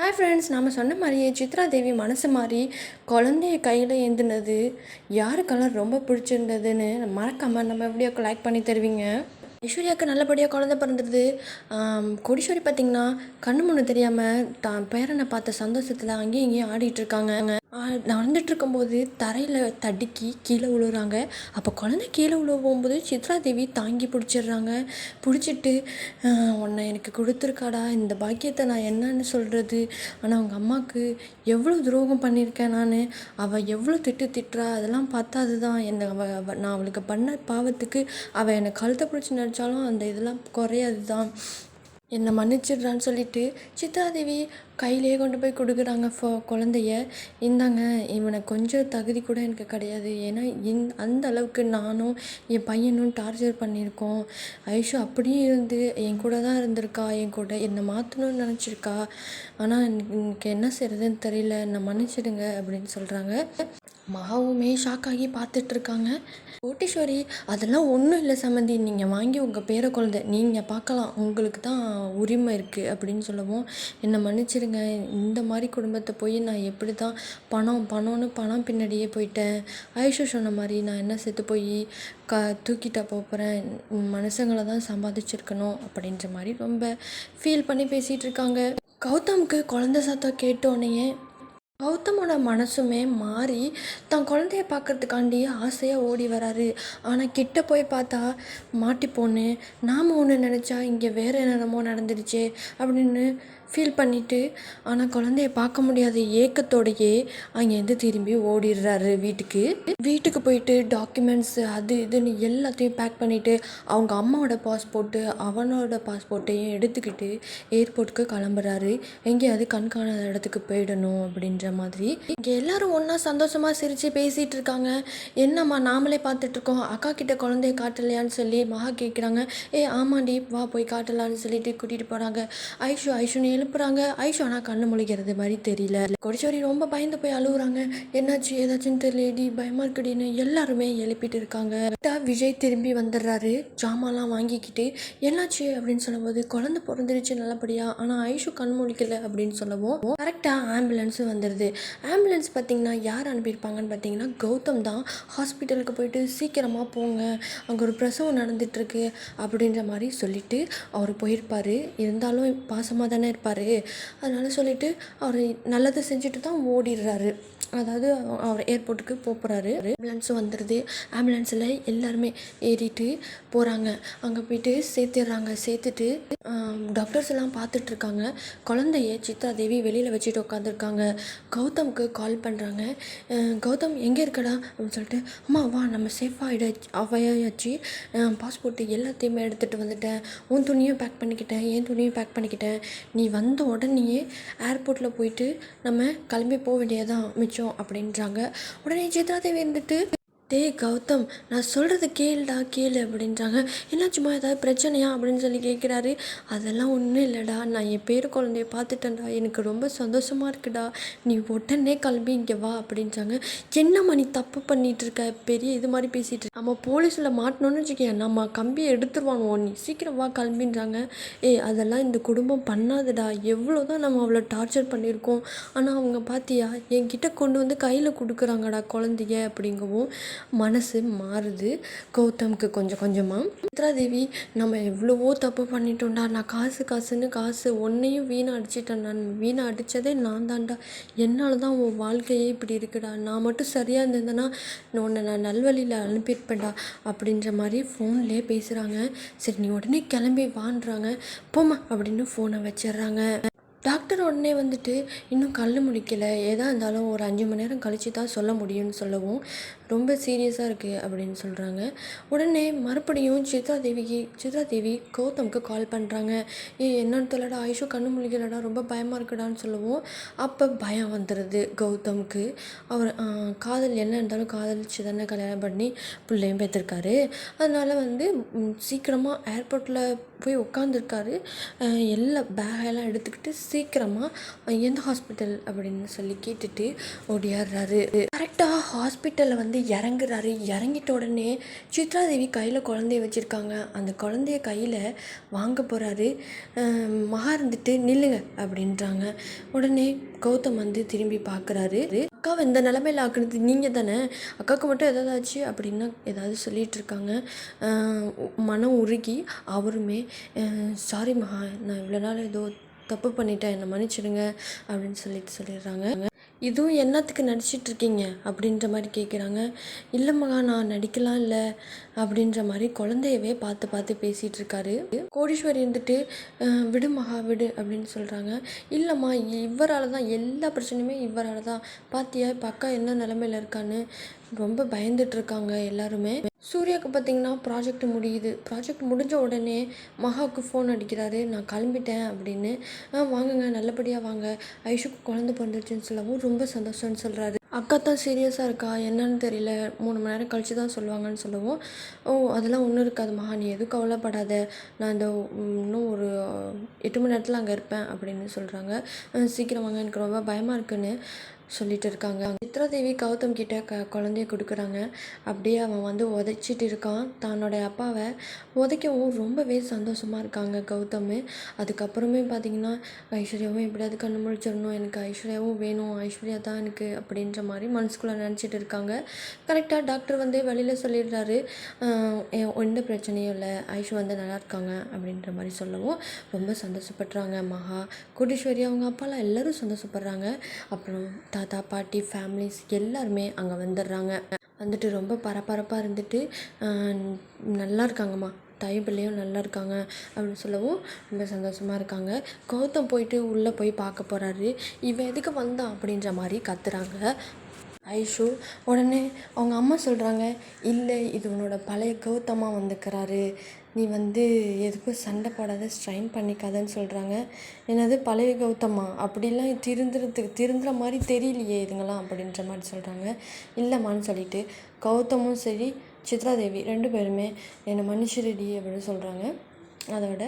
Hi friends நாம் சொன்ன மாதிரியே சித்ரா தேவி மனசு மாறி குழந்தைய கையில் ஏந்தினது. யாருக்கெல்லாம் ரொம்ப பிடிச்சிருந்ததுன்னு மறக்காமல் நம்ம வீடியோக்கு லைக் பண்ணி தருவீங்க. ஐஸ்வர்யாவுக்கு நல்லபடியாக குழந்த பிறந்துடுது கொடிஸ்வரி பார்த்திங்கன்னா கண்ணு முன்னு தெரியாமல் தான் பேரனை பார்த்த சந்தோஷத்தில் அங்கேயும் இங்கேயும் ஆடிட்டு இருக்காங்க. நடந்துகிட்ருக்கும்போது நடந்துட்டு இருக்கும்போது தரையில் தடுக்கி கீழே விழுறாங்க அப்போ குழந்தை கீழே விழ போகும்போது சித்ரா தேவி தாங்கி பிடிச்சிடுறாங்க. பிடிச்சிட்டு உன்னை எனக்கு கொடுத்துருக்காடா. இந்த பாக்கியத்தை நான் என்னன்னு சொல்கிறது ஆனால் அவங்க அம்மாவுக்கு எவ்வளோ துரோகம் பண்ணியிருக்கேன் நான். அவள் எவ்வளோ திட்டு திட்டுறா. அதெல்லாம் பார்த்தா அதுதான். என்னை அவ நான் அவளுக்கு பண்ண பாவத்துக்கு அவள் என்னை கழுத்தை பிடிச்சி நடித்தாலும் அந்த இதெல்லாம் குறையாது தான் என்னை மன்னிச்சிடுறான்னு சொல்லிட்டு சித்ராதேவி கையிலேயே கொண்டு போய் கொடுக்குறாங்க ஃபோ குழந்தைய. இந்தாங்க இவனை கொஞ்சம் தகுதி கூட எனக்கு கிடையாது. ஏன்னா இந் அந்த அளவுக்கு நானும் என் பையனும் டார்ச்சர் பண்ணியிருக்கோம். ஐஷு அப்படியும் இருந்து என் கூட தான் இருந்திருக்கா என் கூட என்னை மாற்றணும்னு நினச்சிருக்கா. ஆனால் எனக்கு என்ன செய்யறதுன்னு தெரியல. என்னை மன்னிச்சிடுங்க அப்படின்னு சொல்கிறாங்க மகாவுமே ஷாக் ஆகி பார்த்துட்ருக்காங்க கோட்டீஸ்வரி அதெல்லாம் ஒன்றும் இல்லை சம்மந்தி நீங்கள் வாங்கி உங்கள் பேர குழந்தை நீங்கள் பார்க்கலாம். உங்களுக்கு தான் உரிமை இருக்குது அப்படின்னு சொல்லவும் என்னை மன்னிச்சிடுங்க இந்த மாதிரி குடும்பத்தை போய் நான் எப்படி தான் பணம் பணம்னு பணம் பின்னாடியே போயிட்டேன். ஐஷு சொன்ன மாதிரி நான் என்ன செத்து போய் க தூக்கிட்ட போகிறேன் மனுஷங்களை தான் சம்பாதிச்சிருக்கணும். அப்படின்ற மாதிரி ரொம்ப ஃபீல் பண்ணி பேசிகிட்டு இருக்காங்க. கௌதமுக்கு குழந்தை சத்தம் கேட்டோடனேயே கௌதமோட மனசுமே மாறி தான் குழந்தைய பார்க்கறதுக்காண்டி ஆசையாக ஓடி வராரு. ஆனால் கிட்ட போய் பார்த்தா மாட்டிப்போன்னு நாம் ஒன்று நினச்சா இங்கே வேறு என்னென்னமோ நடந்துடுச்சே அப்படின்னு ஃபீல் பண்ணிவிட்டு ஆனால் குழந்தைய பார்க்க முடியாத ஏக்கத்தோடையே அங்கேருந்து திரும்பி ஓடிடுறாரு வீட்டுக்கு. வீட்டுக்கு போயிட்டு டாக்குமெண்ட்ஸு அது இதுன்னு எல்லாத்தையும் பேக் பண்ணிவிட்டு அவங்க அம்மாவோட பாஸ்போர்ட்டு அவனோட பாஸ்போர்ட்டையும் எடுத்துக்கிட்டு ஏர்போர்ட்டுக்கு கிளம்புறாரு. எங்கேயாவது கண்காணாத இடத்துக்கு போயிடணும் அப்படின்ற மாதிரி. இங்கே எல்லாரும் ஒன்றா சந்தோஷமாக சிரித்து பேசிகிட்டு இருக்காங்க. என்னம்மா நாமளே பார்த்துட்ருக்கோம் அக்கா கிட்ட குழந்தைய காட்டலையான்னு சொல்லி மகா கேட்குறாங்க ஏ ஆமாண்டி வா போய் காட்டலான்னு சொல்லிட்டு கூட்டிகிட்டு போகிறாங்க ஐஷு ஐஷுனே எழுப்புறாங்க. ஐஷானா ஆனால் கண்ணு முழிக்கிறது மாதிரி தெரியல. கொடிச்சோரி ரொம்ப பயந்து போய் அழுகுறாங்க என்னாச்சு ஏதாச்சும் தெரியலடி பயமா இருக்குடின்னு எல்லாருமே எழுப்பிட்டு இருக்காங்க. விஜய் திரும்பி வந்துடுறாரு. ஜாமான்லாம் வாங்கிக்கிட்டு என்னாச்சு? அப்படின்னு சொல்லும்போது குழந்தை பிறந்துருச்சு நல்லபடியா? ஆனால் ஐஷு கண் முழிக்கல அப்படின்னு சொல்லவும் கரெக்டாக ஆம்புலன்ஸும் வந்துடுது. ஆம்புலன்ஸ் பார்த்தீங்கன்னா யார் அனுப்பியிருப்பாங்கன்னு பார்த்தீங்கன்னா கௌதம் தான். ஹாஸ்பிட்டலுக்கு போயிட்டு சீக்கிரமாக போங்க. அங்கே ஒரு பிரசவம் நடந்துட்டுருக்கு அப்படின்ற மாதிரி சொல்லிட்டு அவர் போயிருப்பார். இருந்தாலும் பாசமாக தானே இருப்பார். அதனால சொல்லிட்டு அவர் நல்லது செஞ்சுட்டு தான் ஓடிடுறாரு. அதாவது அவர் ஏர்போர்ட்டுக்கு போகிறாரு ஆம்புலன்ஸும் வந்துடுது ஆம்புலன்ஸில் எல்லாருமே ஏறிட்டு போகிறாங்க அங்கே போயிட்டு சேர்த்துடுறாங்க. சேர்த்துட்டு டாக்டர்ஸ் எல்லாம் பார்த்துட்ருக்காங்க. குழந்தைய சித்ரா தேவி வெளியில் வச்சுட்டு உட்காந்துருக்காங்க கௌதம்க்கு கால் பண்ணுறாங்க கௌதம் எங்கே இருக்கடா? அப்படின்னு சொல்லிட்டு அம்மா வா நம்ம சேஃபாக அவையாச்சு பாஸ்போர்ட்டு எல்லாத்தையுமே எடுத்துகிட்டு வந்துட்டேன். உன் துணியும் பேக் பண்ணிக்கிட்டேன் என் துணியும் பேக் பண்ணிக்கிட்டேன். நீ வந்த உடனேயே ஏர்போர்ட்டில் போயிட்டு நம்ம கிளம்பி போக வேண்டியதான் மிச்சம் அப்படின்றாங்க. உடனே சித்ரா தேவி இருந்துட்டு டே கௌதம் நான் சொல்கிறது கேளுடா கேளு அப்படின்றாங்க. சும்மா ஏதாவது பிரச்சனையா? அப்படின்னு சொல்லி கேட்குறாரு. அதெல்லாம் ஒன்றும் இல்லைடா நான் என் பேர் குழந்தைய பார்த்துட்டேன்டா. எனக்கு ரொம்ப சந்தோஷமாக இருக்குடா. நீ உடனே கிளம்பி இங்கே வா அப்படின்றாங்க. என்னம்மா நீ தப்பு பண்ணிட்டு இருக்க பெரிய இது மாதிரி பேசிகிட்டு இருக்க. நம்ம போலீஸில் மாட்டணும்னு வச்சுக்கேன் நம்ம கம்பியை எடுத்துருவானுவோ நீ சீக்கிரம் வா கிளம்பின்றாங்க. ஏய் அதெல்லாம் இந்த குடும்பம் பண்ணாதுடா. எவ்வளோ தான் நம்ம அவ்வளோ டார்ச்சர் பண்ணியிருக்கோம். ஆனால் அவங்க பார்த்தியா என்கிட்ட கொண்டு வந்து கையில் கொடுக்குறாங்கடா குழந்தைய அப்படிங்கவும் மனசு மாறுது. கௌதமுக்கு கொஞ்சம் கொஞ்சமாக சித்ராதேவி நம்ம எவ்வளவோ தப்பு பண்ணிட்டோம்டா. நான் காசு காசுன்னு காசு ஒன்றையும் வீணாக அடிச்சிட்டேன். நான் வீணாக அடித்ததே நான் தான்டா. என்னால் தான் உன் வாழ்க்கையே இப்படி இருக்குடா. நான் மட்டும் சரியாக இருந்திருந்தேன்னா நான் உன்னை நான் நல்வழியில் அனுப்பியிருப்பேன்டா அப்படின்ற மாதிரி ஃபோன்லேயே பேசுகிறாங்க சரி நீ உடனே கிளம்பி வான்றாங்க. போமா அப்படின்னு ஃபோனை வச்சிடுறாங்க. டாக்டர் உடனே வந்துட்டு இன்னும் கல் முடிக்கலை. எதாக இருந்தாலும் ஒரு அஞ்சு மணி நேரம் கழித்து தான் சொல்ல முடியும்னு சொல்லவும் ரொம்ப சீரியஸாக இருக்குது அப்படின்னு சொல்கிறாங்க உடனே மறுபடியும் சித்ரா தேவிக்கு சித்ரா தேவி கௌதம்க்கு கால் பண்ணுறாங்க ஏ என்னன்னு தெரியலடா ஐஷு கண்ணு முழிக்கலடா ரொம்ப பயமாக இருக்குடான்னு சொல்லவும் அப்போ பயம் வந்துடுது கௌதம்க்கு. அவர் காதல் என்ன இருந்தாலும் காதலிச்சு தானே கல்யாணம் பண்ணி பிள்ளையும் பேத்திருக்காரு அதனால் வந்து சீக்கிரமாக ஏர்போர்ட்டில் போய் உட்காந்துருக்காரு எல்லா பேகெல்லாம் எடுத்துக்கிட்டு சீக்கிரமாக எந்த ஹாஸ்பிட்டல் அப்படின்னு சொல்லி கேட்டுட்டு ஓடியாடுறாரு. கரெக்டாக ஹாஸ்பிட்டலில் வந்து இறங்குறாரு. இறங்கிட்ட உடனே சித்ராதேவி கையில் குழந்தைய வச்சுருக்காங்க. அந்த குழந்தைய கையில் வாங்க போகிறாரு மகா இருந்துட்டு நில்லுங்க அப்படின்றாங்க. உடனே கௌதம் வந்து திரும்பி பார்க்குறாரு அக்காவை இந்த நிலமையில ஆக்குனது நீங்கள் தானே? அக்காவுக்கு மட்டும் எதாவது ஆச்சு அப்படின்னா ஏதாவது சொல்லிகிட்ருக்காங்க மனம் உருகி அவருமே சாரி மகா நான் இவ்வளோ நாள் ஏதோ தப்பு பண்ணிட்டேன் என்னை மன்னிச்சிடுங்க அப்படின்னு சொல்லிட்டு சொல்லிடுறாங்க. இதுவும் என்னத்துக்கு நடிச்சிட்டு இருக்கீங்க அப்படின்ற மாதிரி கேட்குறாங்க இல்லை மகா நான் நடிக்கலாம் இல்லை அப்படின்ற மாதிரி குழந்தையவே பார்த்து பார்த்து பேசிகிட்டு இருக்காரு. கோடீஸ்வரி இருந்துட்டு விடு மகா விடு அப்படின்னு சொல்கிறாங்க இல்லைம்மா இவரால் தான் எல்லா பிரச்சனையுமே இவரால் தான் பார்த்தியா இப்போ அக்கா என்ன நிலமையில இருக்கான்னு ரொம்ப பயந்துட்டு இருக்காங்க எல்லாருமே. சூர்யாவுக்கு பார்த்தீங்கன்னா ப்ராஜெக்ட் முடியுது. ப்ராஜெக்ட் முடிஞ்ச உடனே மகாவுக்கு ஃபோன் அடிக்கிறாரு. நான் கிளம்பிட்டேன் அப்படின்னு. ஆ வாங்குங்க நல்லபடியாக வாங்க. ஐஷுக்கு குழந்தை பிறந்துருச்சுன்னு சொல்லவும் ரொம்ப சந்தோஷம்னு சொல்கிறாரு அக்கா தான் சீரியஸாக இருக்கா? என்னன்னு தெரியல. மூணு மணி நேரம் கழிச்சு தான் சொல்லுவாங்கன்னு சொல்லவும் ஓ அதெல்லாம் ஒன்றும் இருக்காது மகா. நீ எதுவும் கவலைப்படாத. நான் இந்த இன்னும் ஒரு எட்டு மணி நேரத்தில் அங்கே இருப்பேன் அப்படின்னு சொல்கிறாங்க சீக்கிரம் வாங்க. எனக்கு ரொம்ப பயமாக இருக்குன்னு. சொல்லிட்டு இருக்காங்க சித்ராதேவி கௌதம் கிட்ட க குழந்தைய கொடுக்குறாங்க. அப்படியே அவன் வந்து உதைச்சிட்டு இருக்கான். தன்னோட அப்பாவை உதைக்கவும் ரொம்பவே சந்தோஷமாக இருக்காங்க கௌதம். அதுக்கப்புறமே பார்த்தீங்கன்னா ஐஸ்வர்யாவும் எப்படியாவது கண்ணு முழிச்சிடணும். எனக்கு ஐஸ்வர்யாவும் வேணும். ஐஸ்வர்யா தான் எனக்கு அப்படின்ற மாதிரி மனசுக்குள்ளே நினச்சிட்டு இருக்காங்க. கரெக்டாக டாக்டர் வந்து வெளியில் சொல்லிடுறாரு. எந்த பிரச்சனையும் இல்லை. ஐஷு வந்து நல்லா இருக்காங்க அப்படின்ற மாதிரி சொல்லவும் ரொம்ப சந்தோஷப்படுறாங்க மகா கோடீஸ்வரி அவங்க அப்பாலாம் எல்லாரும் சந்தோஷப்படுறாங்க. அப்புறம் தாத்தா பாட்டி ஃபேமிலிஸ் எல்லாருமே அங்கே வந்துடுறாங்க. வந்துட்டு ரொம்ப பரபரப்பாக இருந்துட்டு நல்லா இருக்காங்கம்மா. தாய் பிள்ளையும் நல்லா இருக்காங்க அப்படின்னு சொல்லவும் ரொம்ப சந்தோஷமாக இருக்காங்க. கௌதம் போயிட்டு உள்ளே போய் பார்க்க போகிறாரு இவன் எதுக்கு வந்தான் அப்படின்ற மாதிரி கத்துறாங்க. ஐஷு உடனே அவங்க அம்மா சொல்கிறாங்க இல்லை இது உன்னோட பழைய கௌதமாக வந்துக்கிறாரு நீ வந்து எதுக்கும் சண்டை போடாத ஸ்ட்ரைன் பண்ணிக்காதன்னு சொல்கிறாங்க என்னது பழைய கௌதமா? அப்படிலாம் திருந்துறதுக்கு திருந்துற மாதிரி தெரியலையே இதுங்களாம் அப்படின்ற மாதிரி சொல்கிறாங்க இல்லைம்மான்னு சொல்லிட்டு கௌதமும் சரி சித்ரா தேவி ரெண்டு பேருமே என்னை மன்னிச்சிடுடி அப்படின்னு சொல்கிறாங்க அதோட